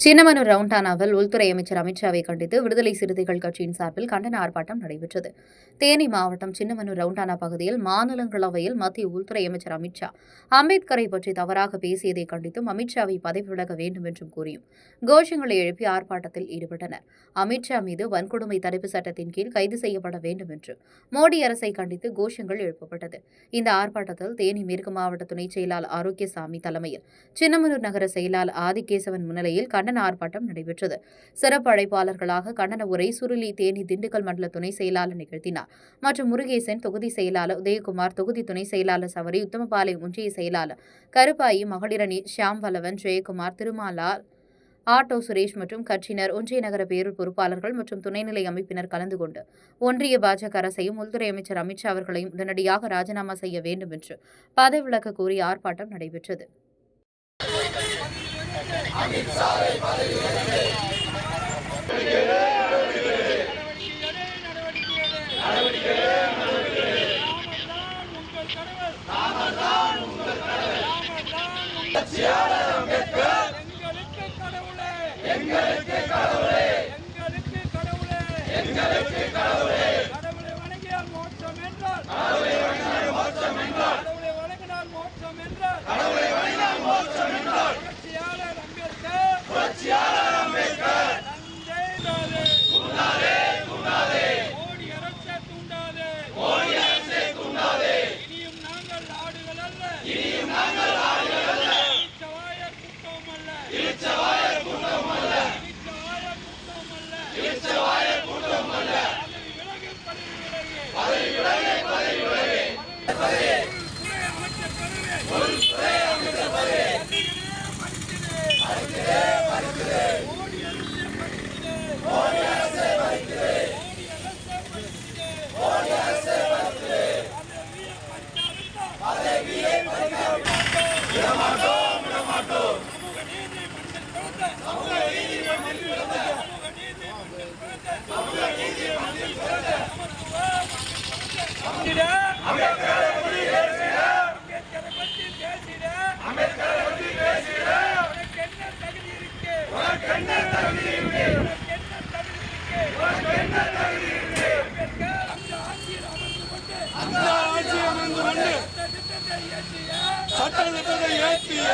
சின்னமனூர் ரவுண்டானாவில் உள்துறை அமைச்சர் அமித்ஷாவை கண்டித்து விடுதலை சிறுத்தைகள் கட்சியின் சார்பில் கண்டன ஆர்ப்பாட்டம் நடைபெற்றது. தேனி மாவட்டம் சின்னமனூர் ரவுண்டானா பகுதியில் மாநிலங்களவையில் மத்திய உள்துறை அமைச்சர் அமித்ஷா அம்பேத்கரை பற்றி தவறாக பேசியதை கண்டித்தும் அமித்ஷாவை பதவி விலக வேண்டும் என்றும் கூறியும் கோஷங்களை எழுப்பி ஆர்ப்பாட்டத்தில் ஈடுபட்டனர். அமித்ஷா மீது வன்கொடுமை தடுப்பு சட்டத்தின் கீழ் கைது செய்யப்பட வேண்டும் என்று மோடி அரசை கண்டித்து கோஷங்கள் எழுப்பப்பட்டது. இந்த ஆர்ப்பாட்டத்தில் தேனி மேற்கு மாவட்ட துணைச் செயலாளர் ஆரோக்கியசாமி தலைமையில் சின்னமனூர் நகர செயலாளர் ஆதிகேசவன் முன்னிலையில் கண்டன ஆர்ப்பாட்டம் நடைபெற்றது. சிறப்பு அழைப்பாளர்களாக கண்டன உரை சுருளி தேனி திண்டுக்கல் மண்டல துணை செயலாளர் நிகழ்த்தினார். மற்றும் முருகேசன் தொகுதி செயலாளர் உதயகுமார் தொகுதி துணை செயலாளர் சவரி உத்தமபாளையம் ஒன்றிய செயலாளர் கருப்பாயி மகளிரணி ஷியாம் வல்லவன் ஜெயக்குமார் திருமாலா ஆட்டோ சுரேஷ் மற்றும் கட்சியினர் ஒன்றிய நகர பேரூர் பொறுப்பாளர்கள் மற்றும் துணைநிலை அமைப்பினர் கலந்து கொண்டு ஒன்றிய பாஜக அரசையும் உள்துறை அமைச்சர் அமித்ஷா அவர்களையும் உடனடியாக ராஜினாமா செய்ய வேண்டும் என்று பதவி விலக்க கோரி ஆர்ப்பாட்டம் நடைபெற்றது. எங்களுக்கு பதவி விலகு பதவி விலகு. இயற்றிய சட்ட திட்டத்தை இயற்றிய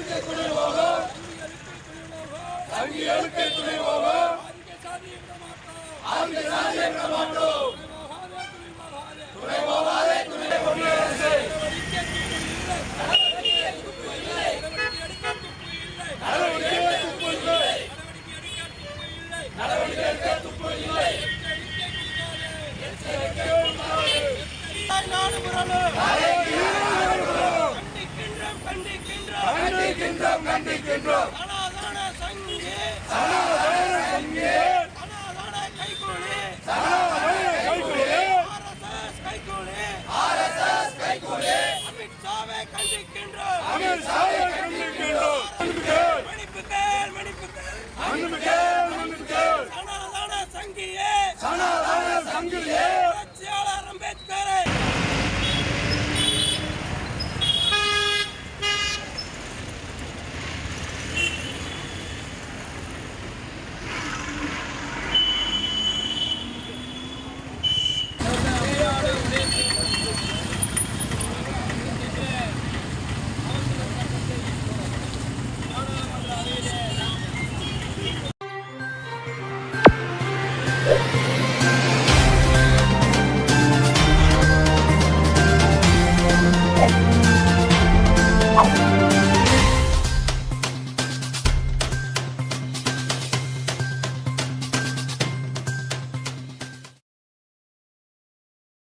சங்கிகளுக்கு துணைவாக சங்கிகளுக்கு துணைவாக ஆதிக்க சாதியை விட மாட்டோம் கண்டிக்கின்றோம்